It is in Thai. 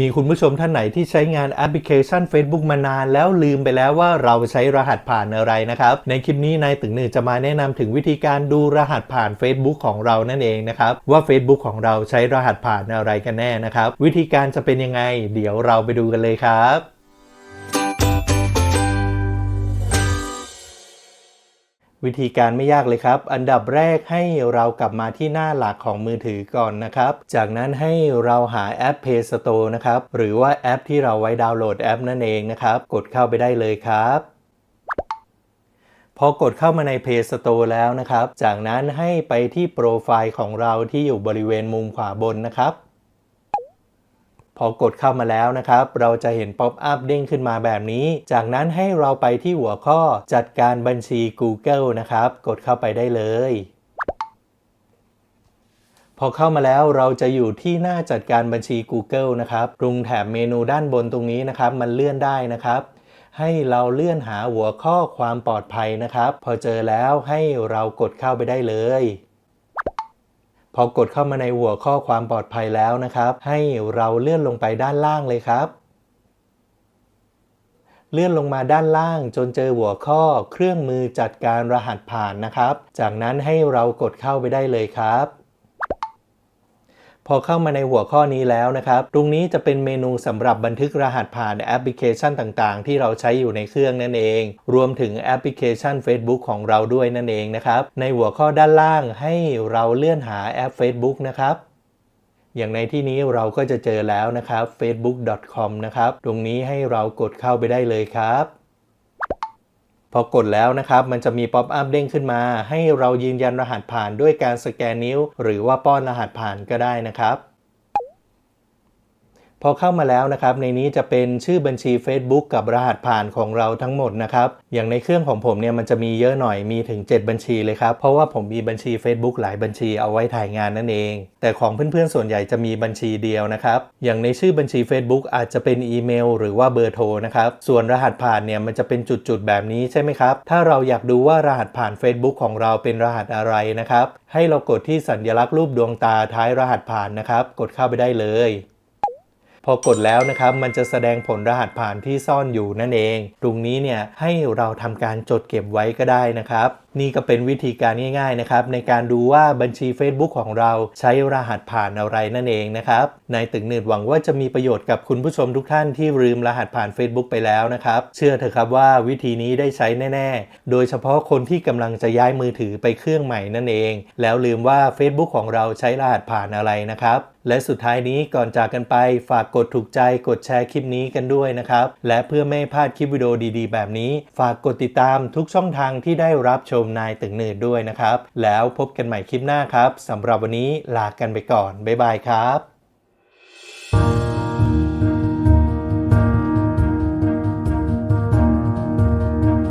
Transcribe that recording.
มีคุณผู้ชมท่านไหนที่ใช้งานแอปพลิเคชัน Facebook มานานแล้วลืมไปแล้วว่าเราใช้รหัสผ่านอะไรนะครับ ในคลิปนี้นายตึงหนึ่งจะมาแนะนำถึงวิธีการดูรหัสผ่าน Facebook ของเรานั่นเองนะครับ ว่า Facebook ของเราใช้รหัสผ่านอะไรกันแน่นะครับ วิธีการจะเป็นยังไง เดี๋ยวเราไปดูกันเลยครับ วิธีการไม่ยากเลยครับ อันดับแรกให้เรากลับมาที่หน้าหลักของมือถือก่อนนะครับ จากนั้นให้เราหาแอป Play Store นะครับ หรือว่าแอปที่เราไว้ดาวน์โหลดแอปนั่นเองนะครับ กดเข้าไปได้เลยครับ พอกดเข้ามาใน Play Store แล้วนะครับ จากนั้นให้ไปที่โปรไฟล์ของเราที่อยู่บริเวณมุมขวาบนนะครับ พอกดเข้ามาแล้วนะครับ เราจะเห็นป๊อปอัพเด้งขึ้นมาแบบนี้ จากนั้นให้เราไปที่หัวข้อจัดการบัญชี Google นะครับ กดเข้าไปได้เลย พอเข้ามาแล้วเราจะอยู่ที่หน้าจัดการบัญชี Google นะครับตรงแถบเมนูด้านบนตรงนี้นะครับ มันเลื่อนได้นะครับให้เราเลื่อนหาหัวข้อความปลอดภัยนะครับ พอเจอแล้วให้เรากดเข้าไปได้เลย พอกดเข้ามาในหัวข้อความปลอดภัยแล้วนะครับ ให้เราเลื่อนลงไปด้านล่างเลยครับ เลื่อนลงมาด้านล่างจนเจอหัวข้อเครื่องมือจัดการรหัสผ่านนะครับ จากนั้นให้เรากดเข้าไปได้เลยครับ พอเข้ามาในหัวข้อนี้แล้วนะครับ ตรงนี้จะเป็นเมนูสำหรับบันทึกรหัสผ่านแอปพลิเคชันต่างๆ ที่เราใช้อยู่ในเครื่องนั่นเอง รวมถึงแอปพลิเคชัน Facebook ของเราด้วยนั่นเองนะครับ ในหัวข้อด้านล่างให้เราเลื่อนหาแอป Facebook นะครับอย่างในที่นี้เราก็จะเจอแล้วนะครับ facebook.com นะครับ ตรงนี้ให้เรากดเข้าไปได้เลยครับ พอกดแล้วนะครับ มันจะมีป๊อปอัพเด้งขึ้นมา ให้เรายืนยันรหัสผ่านด้วยการสแกนนิ้ว หรือว่าป้อนรหัสผ่านก็ได้นะครับ พอเข้ามาแล้วนะครับ ในนี้จะเป็นชื่อบัญชี Facebook กับรหัสผ่านของเราทั้งหมดนะครับ อย่างในเครื่องของผมเนี่ยมันจะมีเยอะหน่อยมีถึง 7 บัญชีเลยครับ เพราะว่าผมมีบัญชี Facebook หลายบัญชีเอาไว้ถ่ายงานนั่นเอง แต่ของเพื่อนๆส่วนใหญ่จะมีบัญชีเดียวนะครับ อย่างในชื่อบัญชี Facebook อาจจะเป็นอีเมล หรือว่าเบอร์โทรนะครับ ส่วนรหัสผ่านเนี่ยมันจะเป็นจุดๆแบบนี้ใช่ไหมครับ ถ้าเราอยากดูว่ารหัสผ่าน Facebook ของเราเป็นรหัสอะไรนะครับ ให้เรากดที่สัญลักษณ์รูปดวงตาท้ายรหัสผ่านนะครับ กดเข้าไปได้เลย พอกดแล้วนะครับมันจะแสดงผลรหัสผ่านที่ซ่อนอยู่นั่นเอง ตรงนี้เนี่ยให้เราทำการจดเก็บไว้ก็ได้นะครับ นี่ก็เป็นวิธีการง่ายๆนะครับในการดูว่าบัญชี Facebook ของเราใช้รหัสผ่านอะไรนั่นเองนะครับนายตึงหนืดหวังว่าจะมีประโยชน์กับคุณผู้ชมทุกท่านที่ลืมรหัสผ่าน Facebook ไปแล้วนะครับ เชื่อเถอะครับว่าวิธีนี้ได้ใช้แน่ ๆ โดยเฉพาะคนที่กำลังจะย้ายมือถือไปเครื่องใหม่นั่นเอง แล้วลืมว่า Facebook ของเราใช้รหัสผ่านอะไรนะครับและสุดท้ายนี้ก่อนจากกันไปฝากกดถูกใจกดแชร์คลิปนี้กันด้วยนะครับ และเพื่อไม่พลาดคลิปวิดีโอดีๆ แบบนี้ ฝากกดติดตามทุกช่องทางที่ได้รับชมนายตึงเนิดด้วยนะครับ แล้วพบกันใหม่คลิปหน้าครับสำหรับวันนี้ลากันไปก่อน บ๊ายบายครับ